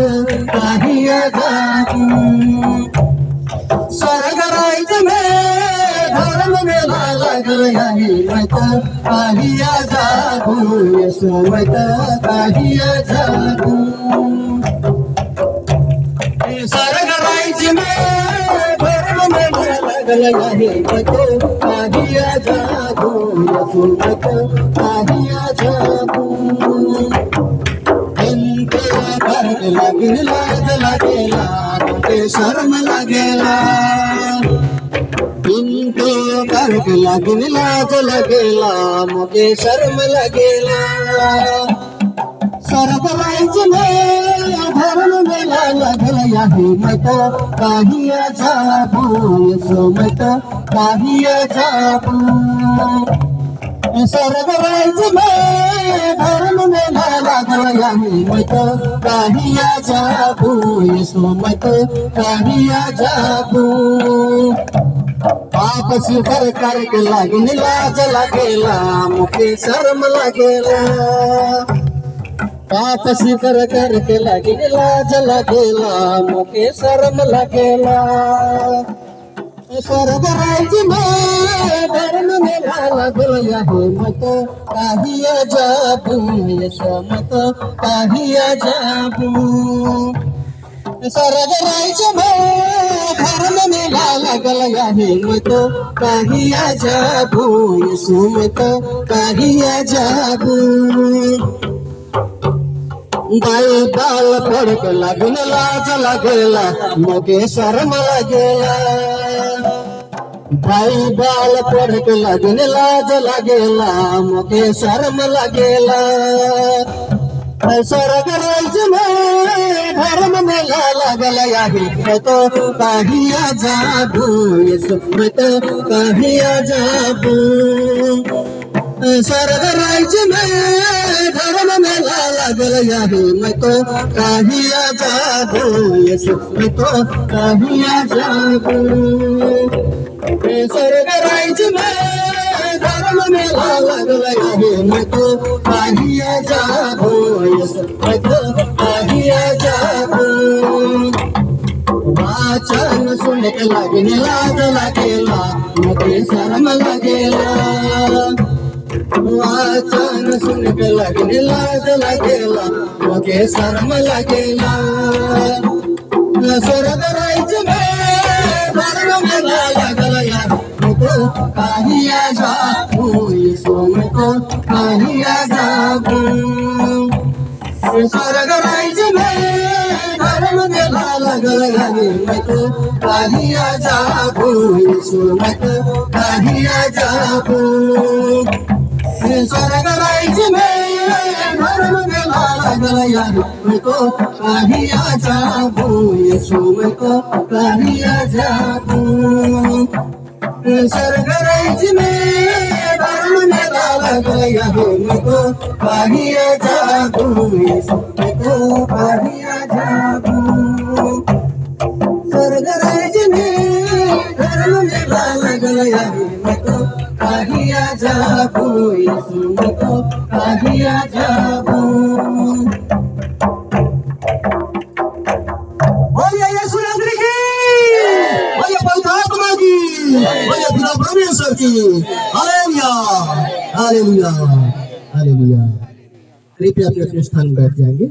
मत काही जाबू स्वर्ग राहायचं मे धर्म मेला लागल आहे मत काही जाबू यशोमत काही जाबू स्वर्ग राहायचं मे धर्म मेला लागल आहे मत काही जाबू यशोमत काही जाबू लागेल लाज लागेला ते शर्म लागेला. इंते फ़र्क लागेल लाज लागेला मुके शर्म लागेला. सरक राहायचं धर्म मेला, लागला याही मत. काही जाबू सोमत, काही जाबू स्वर्ग राहायचं धर्म मेला लागला याही मत काही जाबू सोमत काही जाबू पाप स्वीकार करके लागीन लाज लागेला मुके शर्म लागेला पाप स्वीकार करके लागीन लाज लागेला मुके शर्म लागेला स्वर्ग राज्य में धर्म मेला लागल मत काही जाबू यशोमत काही जाबू स्वर्ग राज्य धर्म मेला लागल आहे मत काही जाबू यशोमत काही जाबू बाई बाल पडक लागून लाज लागेला मोके शर्म लागेला बाई बाल पढ़ के लागून लाज लगेला, मुके शर्म लगेला। स्वर्ग राज्य में धर्म मेला लगल तो कहिया जाबू सुप्रत कहिया जाबू? स्वर्ग राज्य में धर्म मेला लागल याही। मतो काही जाबू यसु मतो काही जाबू स्वर्ग राज्य में धर्म मेला लागल याही। मतो काही जाबू यसु मतो काही जाबू वाचन सुन के लगने लगेला मुझे शर्म लगेला वाचन सुन के लगने लाज लगेला मुझे शर्म लगेला स्वर्ग राज्य में धर्म मेला लगल या मुझको काही जाबू सोम को काही जाबू स्वर्ग राज्य में धर्म मेला लगल यानी मत काही जाबू सुमत काही जाबू स्वर्ग राज्य में धर्म मेला लगल यानी को काही जाबू राज्य में धर्म मेला लगल यानी मत काही जाबू सुमत काही Oye, पिता परमेश्वर की! हालेलुया! हालेलुया! हालेलुया! कृपया अपने अपने स्थान बैठ जाएंगे